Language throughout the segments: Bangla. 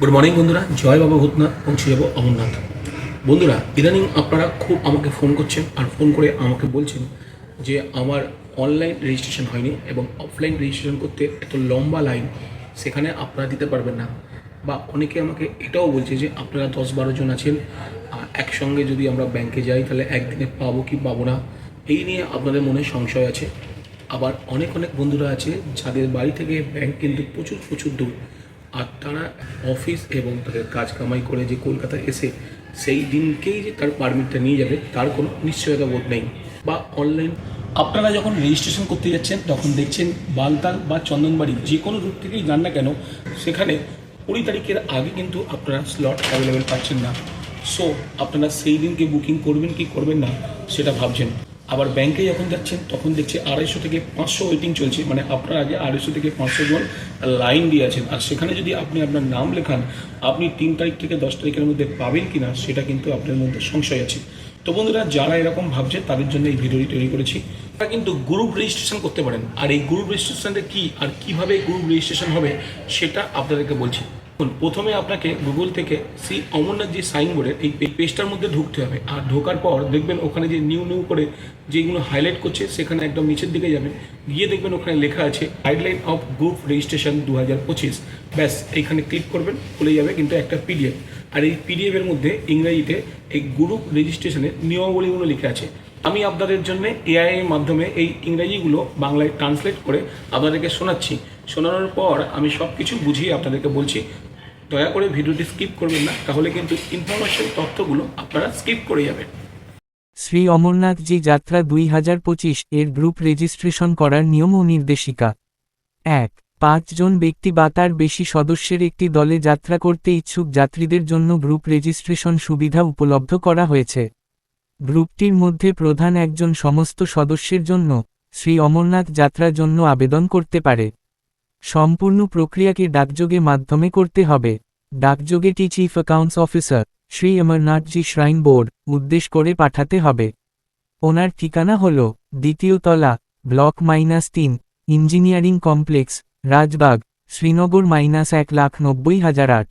গুড মর্নিং বন্ধুরা। জয় বাবা ভূতনাথ পৌঁছে যাব অমরনাথ। বন্ধুরা, ইদানিং আপনারা খুব আমাকে ফোন করছেন আর ফোন করে আমাকে বলছেন যে আমার অনলাইন রেজিস্ট্রেশন হয়নি এবং অফলাইন রেজিস্ট্রেশন করতে এত লম্বা লাইন সেখানে আপনারা দিতে পারবেন না। বা অনেকে আমাকে এটাও বলছে যে আপনারা দশ বারো জন আছেন, আর একসঙ্গে যদি আমরা ব্যাংকে যাই তাহলে একদিনে পাবো কি পাবো না, এই নিয়ে আপনাদের মনে সংশয় আছে। আবার অনেক অনেক বন্ধুরা আছে যাদের বাড়ি থেকে ব্যাংক কিন্তু প্রচুর প্রচুর দূর। আর তারা অফিস এবং তাদের কাজ কামাই করে যে কলকাতায় এসে সেই দিনকেই যে তার পারমিটটা নিয়ে যাবে, তার কোনো নিশ্চয়তা বোধ নেই। বা অনলাইন আপনারা যখন রেজিস্ট্রেশন করতে যাচ্ছেন, তখন দেখছেন বালতাল বা চন্দনবাড়ি যে কোনো রুট থেকেই যান না কেন, সেখানে কুড়ি তারিখের আগে কিন্তু আপনারা স্লট অ্যাভেলেবেল পাচ্ছেন না। সো আপনারা সেই দিনকে বুকিং করবেন কি করবেন না, সেটা ভাবছেন। আবার ব্যাংকে যখন যাচ্ছেন তখন দেখছি আড়াইশো থেকে পাঁচশো ওয়েটিং চলছে। মানে আপনার আগে আড়াইশো থেকে পাঁচশো জন লাইন দিয়ে আছেন। আর সেখানে যদি আপনি আপনার নাম লেখান, আপনি তিন তারিখ থেকে দশ তারিখের মধ্যে পাবেন কি না সেটা কিন্তু আপনার মধ্যে সংশয় আছে। তো বন্ধুরা, যারা এরকম ভাবছে, তাদের জন্য এই ভিডিওটি তৈরি করেছি। তারা কিন্তু গ্রুপ রেজিস্ট্রেশন করতে পারেন। আর এই গ্রুপ রেজিস্ট্রেশনটা কী? আর কীভাবে গ্রুপ রেজিস্ট্রেশন হবে? সেটা আপনাদেরকে বলছি। প্রথমে আপনাকে গুগল থেকে শ্রী অমরনাথ যে সাইনবোর্ডের এই পেজটার মধ্যে ঢুকতে হবে। আর ঢোকার পর দেখবেন ওখানে যে নিউ নিউ করে যেগুলো হাইলাইট করছে, সেখানে একদম নিচের দিকে যাবেন। গিয়ে দেখবেন ওখানে লেখা আছে গাইডলাইন অফ গ্রুপ রেজিস্ট্রেশন দু হাজার পঁচিশ। ব্যাস, এইখানে ক্লিক করবেন, খুলে যাবে কিন্তু একটা পিডিএফ আর এই পিডিএফ এর মধ্যে ইংরেজিতে এই গ্রুপ রেজিস্ট্রেশনের নিয়মাবলীগুলো লিখে আছে। আমি আপনাদের জন্য এআই এর মাধ্যমে এই ইংরেজিগুলো বাংলায় ট্রান্সলেট করে আপনাদেরকে শোনাচ্ছি। শোনানোর পর আমি সব কিছু বুঝিয়ে আপনাদেরকে বলছি দয়া করে ভিডিওটি স্কিপ করবেন না, তাহলে কিন্তু ইনফরমেশন তথ্যগুলো আপনারা স্কিপ করে যাবেন। শ্রী অমরনাথজি যাত্রা দুই হাজার পঁচিশ এর গ্রুপ রেজিস্ট্রেশন করার নিয়ম ও নির্দেশিকা। এক পাঁচজন ব্যক্তি বা তার বেশি সদস্যের একটি দলে যাত্রা করতে ইচ্ছুক যাত্রীদের জন্য গ্রুপ রেজিস্ট্রেশন সুবিধা উপলব্ধ করা হয়েছে। গ্রুপটির মধ্যে প্রধান একজন সমস্ত সদস্যের জন্য শ্রী অমরনাথ যাত্রার জন্য আবেদন করতে পারে। সম্পূর্ণ প্রক্রিয়াকে ডাকযোগে মাধ্যমে করতে হবে। ডাকযোগেটি chief accounts officer, Shri Amarnathji shrine board উদ্দেশ করে পাঠাতে হবে। ওনার ঠিকানা হল দ্বিতীয় তলা, ব্লক মাইনাস তিন, engineering complex, Rajbagh, Srinagar minus এক লাখ নব্বই হাজার আট।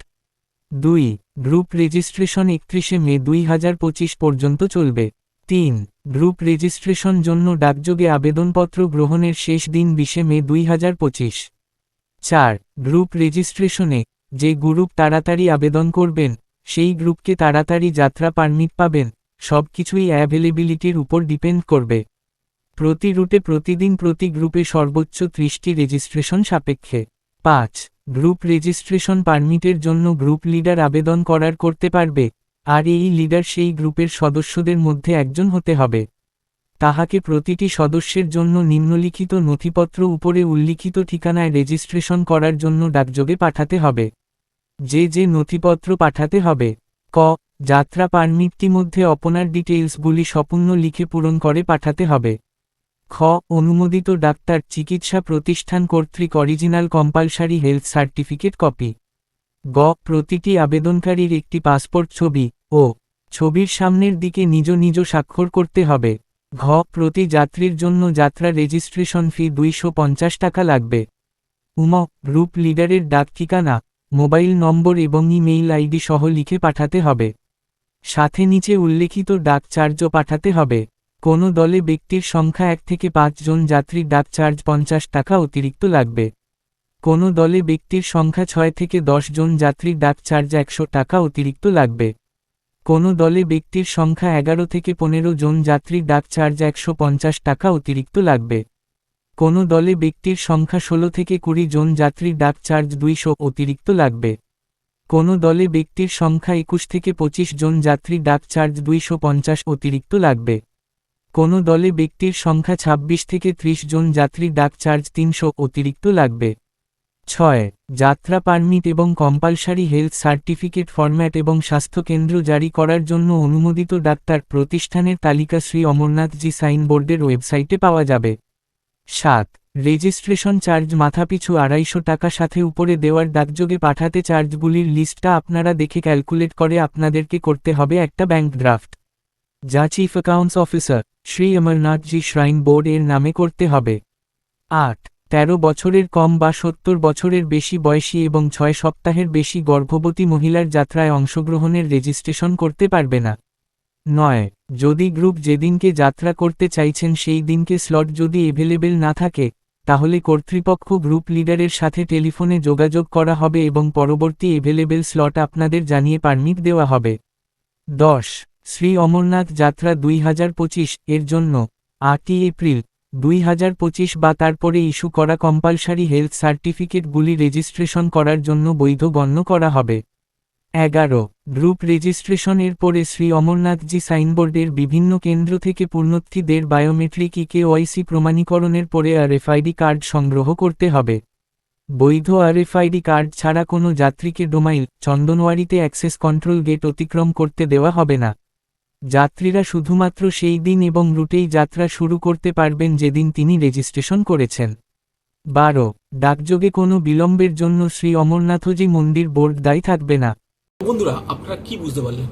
দুই, গ্রুপ রেজিস্ট্রেশন একত্রিশে মে দুই হাজার পঁচিশ পর্যন্ত চলবে। তিন, গ্রুপ রেজিস্ট্রেশন জন্য ডাকযোগে আবেদনপত্র গ্রহণের শেষ দিন বিশে মে দুই হাজার পঁচিশ। চার, গ্রুপ রেজিস্ট্রেশনে, যে গ্রুপ তাড়াতাড়ি আবেদন করবেন, সেই গ্রুপকে তাড়াতাড়ি যাত্রা পারমিট পাবেন, সবকিছুই অ্যাভেলেবিলিটির উপর ডিপেন্ড করবে। প্রতি রুটে প্রতিদিন প্রতি গ্রুপে সর্বোচ্চ ত্রিশটি রেজিস্ট্রেশন সাপেক্ষে। পাঁচ, গ্রুপ রেজিস্ট্রেশন পারমিটের জন্য গ্রুপ লিডার আবেদন করার করতে পারবে, আর এই লিডার সেই গ্রুপের সদস্যদের মধ্যে একজন হতে হবে। তাহাকে প্রতিটি সদস্যের জন্য নিম্নলিখিত নথিপত্র উপরে উল্লিখিত ঠিকানায় রেজিস্ট্রেশন করার জন্য ডাকযোগে পাঠাতে হবে। যে যে নথিপত্র পাঠাতে হবে। ক, যাত্রা পারমিটটি মধ্যে অপনার ডিটেইলসগুলি সম্পূর্ণ লিখে পূরণ করে পাঠাতে হবে। খ, অনুমোদিত ডাক্তার চিকিৎসা প্রতিষ্ঠান কর্তৃক original compulsory health certificate copy. গ, প্রতিটি আবেদনকারীর একটি পাসপোর্ট ছবি ও ছবির সামনের দিকে নিজ নিজ স্বাক্ষর করতে হবে। ঘ, প্রতি যাত্রীর জন্য যাত্রা রেজিস্ট্রেশন ফি দুইশো পঞ্চাশ টাকা লাগবে। উম গ্রুপ লিডারের ডাক ঠিকানা, মোবাইল নম্বর এবং ইমেইল আইডি সহ লিখে পাঠাতে হবে। সাথে নিচে উল্লেখিত ডাক চার্জও পাঠাতে হবে। কোনো দলে ব্যক্তির সংখ্যা এক থেকে পাঁচ জন যাত্রীর ডাক চার্জ পঞ্চাশ টাকা অতিরিক্ত লাগবে। কোনো দলে ব্যক্তির সংখ্যা ছয় থেকে দশ জন যাত্রীর ডাক চার্জ একশো টাকা অতিরিক্ত লাগবে। কোনো দলে ব্যক্তির সংখ্যা এগারো থেকে পনেরো জন যাত্রীর ডাক চার্জ একশো পঞ্চাশ টাকা অতিরিক্ত লাগবে। কোনো দলে ব্যক্তির সংখ্যা ষোলো থেকে কুড়ি জন যাত্রীর ডাক চার্জ দুইশো অতিরিক্ত লাগবে। কোনো দলে ব্যক্তির সংখ্যা একুশ থেকে পঁচিশ জন যাত্রী, ডাক চার্জ দুইশো পঞ্চাশ অতিরিক্ত লাগবে। কোনো দলে ব্যক্তির সংখ্যা ২৬ থেকে ৩০ জন যাত্রী, ডাক চার্জ তিনশো অতিরিক্ত লাগবে। ছয়, যাত্রা পারমিট এবং কম্পালসারি হেলথ সার্টিফিকেট ফরম্যাট এবং স্বাস্থ্যকেন্দ্র জারি করার জন্য অনুমোদিত ডাক্তার প্রতিষ্ঠানের তালিকা শ্রী অমরনাথজি সাইনবোর্ডের ওয়েবসাইটে পাওয়া যাবে। সাত, রেজিস্ট্রেশন চার্জ মাথাপিছু আড়াইশো টাকা সাথে উপরে দেওয়ার ডাকযোগে পাঠাতে চার্জগুলির লিস্টটা আপনারা দেখে ক্যালকুলেট করে আপনাদেরকে করতে হবে একটা ব্যাংক ড্রাফট। যা chief accounts officer Shri Amarnathji shrine board এর নামে করতে হবে। আট তেরো বছরের কম বা সত্তর বছরের বেশি বয়সী এবং ছয় সপ্তাহের বেশি গর্ভবতী মহিলার যাত্রায় অংশগ্রহণের রেজিস্ট্রেশন করতে পারবে না। নয়, যদি গ্রুপ যেদিনকে যাত্রা করতে চাইছেন সেই দিনকে স্লট যদি এভেলেবেল না থাকে, তাহলে কর্তৃপক্ষ গ্রুপ লিডারের সাথে টেলিফোনে যোগাযোগ করা হবে এবং পরবর্তী এভেলেবেল স্লট আপনাদের জানিয়ে পারমিট দেওয়া হবে। দশ, শ্রী অমরনাথ যাত্রা দুই হাজার পঁচিশ এর জন্য আটই এপ্রিল দুই হাজার পঁচিশ বা তারপরে ইস্যু করা কম্পালসারি হেলথ সার্টিফিকেটগুলি রেজিস্ট্রেশন করার জন্য বৈধ গণ্য করা হবে। এগারো। গ্রুপ রেজিস্ট্রেশন এর পরে শ্রী অমরনাথজি সাইনবোর্ডের বিভিন্ন কেন্দ্র থেকে পূর্ণোত্থীদের বায়োমেট্রিক ইকেওয়াইসি প্রমাণীকরণের পরে আরএফআইডি কার্ড সংগ্রহ করতে হবে। বৈধ আরএফআইডি কার্ড ছাড়া কোনো যাত্রীকে ডোমাইল চন্দনওয়ারিতে অ্যাক্সেস কন্ট্রোল গেট অতিক্রম করতে দেওয়া হবে না। যাত্রীরা শুধুমাত্র সেই দিন এবং রুটেই যাত্রা শুরু করতে পারবেন যেদিন তিনি রেজিস্ট্রেশন করেছেন। বারো, ডাকযোগে কোনো বিলম্বের জন্য শ্রী অমরনাথজি মন্দির বোর্ড দায়ী থাকবে না। বন্ধুরা, আপনারা কি বুঝতে পারলেন?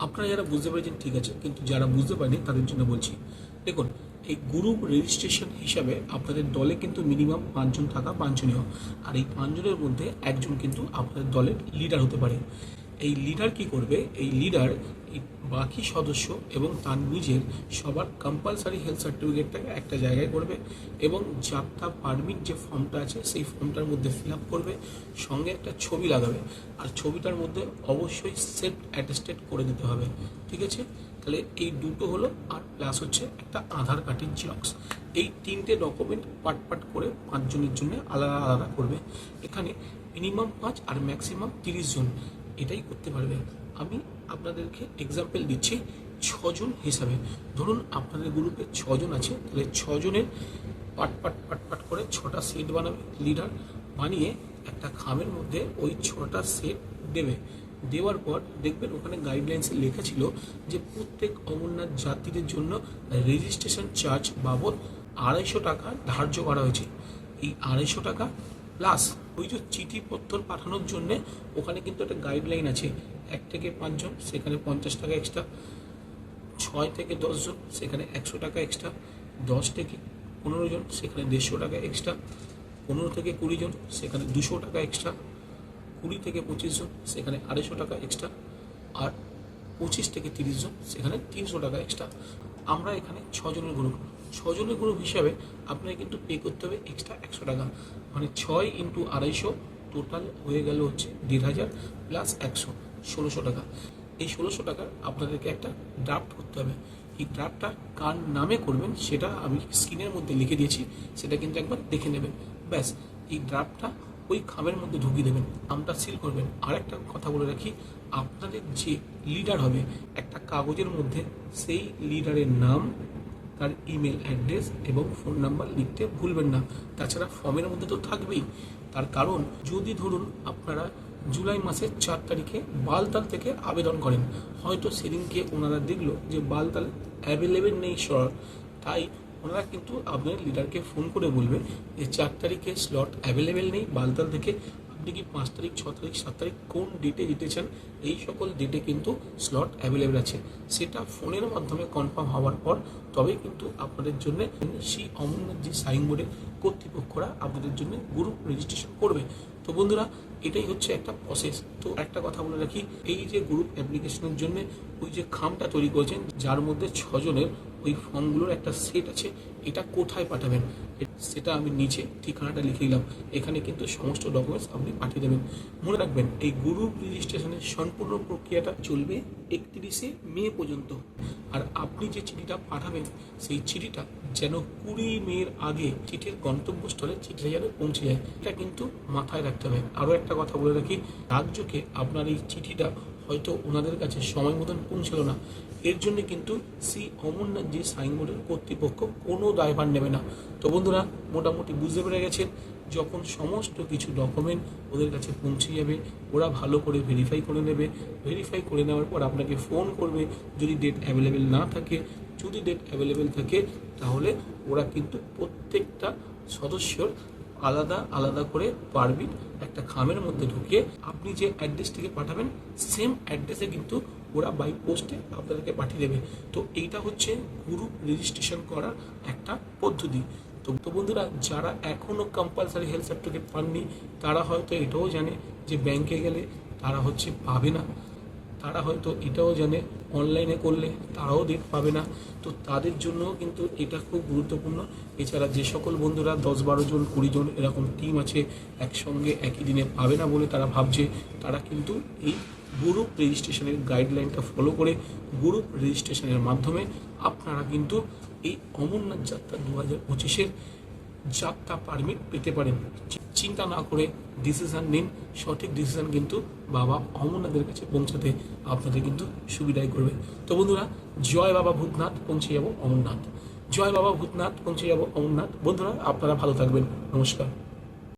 আপনারা যারা বুঝতে পেরেছেন, ঠিক আছে, কিন্তু যারা বুঝতে পারেনি, তাদের জন্য বলছি। দেখুন, এই গ্রুপ রেজিস্ট্রেশন হিসাবে আপনাদের দলে কিন্তু মিনিমাম পাঁচজন থাকা বাঞ্ছনীয় আর এই পাঁচজনের মধ্যে একজন কিন্তু আপনাদের দলের লিডার হতে পারে। এই লিডার কি করবে? এই লিডার বাকি সদস্য এবং তার নিজের সবার কম্পালসারি হেলথ সার্টিফিকেটটাকে একটা জায়গায় করবে এবং যাত্রা পারমিট যে ফর্মটা আছে, সেই ফর্মটার মধ্যে ফিল আপ করবে, সঙ্গে একটা ছবি লাগাবে। আর ছবিটার মধ্যে অবশ্যই সেট অ্যাটেস্টেড করে দিতে হবে। ঠিক আছে? তাহলে এই দুটো হলো আর প্লাস হচ্ছে একটা আধার কার্ডের জেরক্স। এই তিনটে ডকুমেন্ট পাট পাট করে পাঁচজনের জন্য আলাদা আলাদা করবে। এখানে মিনিমাম পাঁচ আর ম্যাক্সিমাম তিরিশ জন। এটাই করতে পারবে। আমি আপনাদেরকে এক্সাম্পল দিচ্ছি ছজন হিসাবে। ধরুন আপনাদের গ্রুপে ছজন আছে, তাহলে ছজনের পাট পাট পাট পাট করে ছটা সেট বানাবে লিডার বানিয়ে একটা খামের মধ্যে ওই ছটা সেট দেবে। দেওয়ার পর দেখবেন ওখানে গাইডলাইন্সে লেখা ছিল যে প্রত্যেক অমরনাথ যাত্রীদের জন্য রেজিস্ট্রেশন চার্জ বাবদ আড়াইশো টাকা ধার্য করা হয়েছে। এই আড়াইশো টাকা প্লাস ওই যে চিঠিপত্র পাঠানোর জন্য ওখানে কিন্তু একটা গাইডলাইন আছে। এক থেকে পাঁচজন, সেখানে পঞ্চাশ টাকা এক্সট্রা ছয় থেকে দশজন, সেখানে একশো টাকা এক্সট্রা দশ থেকে পনেরো জন, সেখানে দেড়শো টাকা এক্সট্রা পনেরো থেকে কুড়ি জন, সেখানে দুশো টাকা এক্সট্রা কুড়ি থেকে পঁচিশ জন, সেখানে আড়াইশো টাকা এক্সট্রা আর পঁচিশ থেকে তিরিশ জন, সেখানে তিনশো টাকা এক্সট্রা আমরা এখানে ছজনের গ্রুপ ছজনের গ্রুপ হিসাবে আপনাকে কিন্তু পে করতে হবে এক্সট্রা একশো টাকা। মানে ছয় ইন্টু আড়াইশো টোটাল হয়ে গেল হচ্ছে দেড় হাজার প্লাস একশো। ষোলোশো টাকা। এই ষোলোশো টাকা আপনাদেরকে একটা ড্রাফট করতে হবে। এই ড্রাফটটা কার নামে করবেন সেটা আমি স্ক্রিনের মধ্যে লিখে দিয়েছি, সেটা কিন্তু একবার দেখে নেবেন। ব্যাস, এই ড্রাফটটা ওই খামের মধ্যে ঢুকিয়ে দেবেন, আমটা সিল করবেন। আর একটা কথা বলে রাখি, আপনাদের যে লিডার হবে, একটা কাগজের মধ্যে সেই লিডারের নাম, তার ইমেল অ্যাড্রেস এবং ফোন নাম্বার লিখতে ভুলবেন না। তাছাড়া ফর্মের মধ্যে তো থাকবেই। তার কারণ, যদি ধরুন আপনারা জুলাই মাসের চার তারিখে বালতাল থেকে আবেদন করেন। হয়তো সেদিনকে ওনারা দেখল যে বালতাল অ্যাভেলেবেল নেই সর তাই ওনারা কিন্তু আপনার লিডারকে ফোন করে বলবে যে চার তারিখে স্লট অ্যাভেলেবেল নেই বালতাল থেকে। আপনি কি পাঁচ তারিখ, ছ তারিখ, সাত তারিখ কোন ডেটে দিতে চান? এই সকল ডেটে কিন্তু স্লট অ্যাভেলেবেল আছে। সেটা ফোনের মাধ্যমে কনফার্ম হওয়ার পর তবেই কিন্তু আপনাদের জন্য সেই অমরনাথ যে সাইনবোর্ডের কর্তৃপক্ষরা আপনাদের জন্য গ্রুপ রেজিস্ট্রেশন করবে। তো বন্ধুরা এটাই হচ্ছে একটা প্রসেস তো একটা কথা বলে রাখি, এই যে গ্রুপ অ্যাপ্লিকেশনের জন্য ওই যে খামটা তৈরি করেছেন, যার মধ্যে ছজনের ওই ফর্মগুলোর একটা সেট আছে, এটা কোথায় পাঠাবেন? সেটা আমি নিচে ঠিকানাটা লিখে দিলাম। এখানে কিন্তু সমস্ত ডকুমেন্টস আপনি পাঠিয়ে দেবেন। মনে রাখবেন, এই গ্রুপ রেজিস্ট্রেশনের সম্পূর্ণ প্রক্রিয়াটা চলবে একত্রিশে মে পর্যন্ত। আর আপনি যে চিঠিটা পাঠাবেন, সেই চিঠিটা যেন কুড়ি মের আগে চিঠির গন্তব্যস্থলে চিঠিটা যেন পৌঁছে যায়, এটা কিন্তু মাথায় রাখতে হবে। আরও একটা কথা বলে রাখি। রাজ্যকে আপনার এই চিঠিটা হয়তো ওনাদের কাছে সময় মতন পৌঁছলো না। এর জন্য কিন্তু সি অমরনাথ যে সাইনবোর্ডের কর্তৃপক্ষ কোনো দায়ভার নেবে না। তো বন্ধুরা, মোটামুটি বুঝতে পেরে গেছেন, যখন সমস্ত কিছু ডকুমেন্ট ওদের কাছে পৌঁছে যাবে, ওরা ভালো করে ভেরিফাই করে নেবে। ভেরিফাই করে নেওয়ার পর আপনাকে ফোন করবে, যদি ডেট অ্যাভেলেবেল না থাকে। যদি ডেট অ্যাভেলেবেল থাকে, তাহলে ওরা কিন্তু প্রত্যেকটা সদস্যর আলাদা আলাদা করে পারবিট একটা খামের মধ্যে ঢুকিয়ে আপনি যে অ্যাড্রেস থেকে পাঠাবেন সেম অ্যাড্রেসে কিন্তু ওরা বাই পোস্টে আপনাদেরকে পাঠিয়ে দেবে। তো এইটা হচ্ছে গ্রুপ রেজিস্ট্রেশন করার একটা পদ্ধতি। তো তো বন্ধুরা, যারা এখনও কম্পালসারি হেলথ সার্টিফিকেট পাননি, তারা হয়তো এটাও জানে যে ব্যাংকে গেলে তারা হচ্ছে পাবে না। তারা হয়তো এটাও জানে অনলাইনে করলে তারাও ডেট পাবে না। তো তাদের জন্যও কিন্তু এটা খুব গুরুত্বপূর্ণ। এছাড়া যে সকল বন্ধুরা দশ বারো জন, কুড়ি জন এরকম টিম আছে, একসঙ্গে একই দিনে পাবে না বলে তারা ভাবছে, তারা কিন্তু এই গ্রুপ রেজিস্ট্রেশনের গাইডলাইনটা ফলো করে গ্রুপ রেজিস্ট্রেশনের মাধ্যমে আপনারা কিন্তু এই অমরনাথ যাত্রা দু হাজার পঁচিশের যাত্রা পারমিট পেতে পারেন। চিন্তা না করে ডিসিশান নিন, সঠিক ডিসিশন কিন্তু বাবা অমরনাথের কাছে পৌঁছাতে আপনাদের কিন্তু সুবিধাই করবে। তো বন্ধুরা, জয় বাবা ভূতনাথ, পৌঁছে যাব অমরনাথ। জয় বাবা ভূতনাথ, পৌঁছে যাব অমরনাথ। বন্ধুরা, আপনারা ভালো থাকবেন। নমস্কার।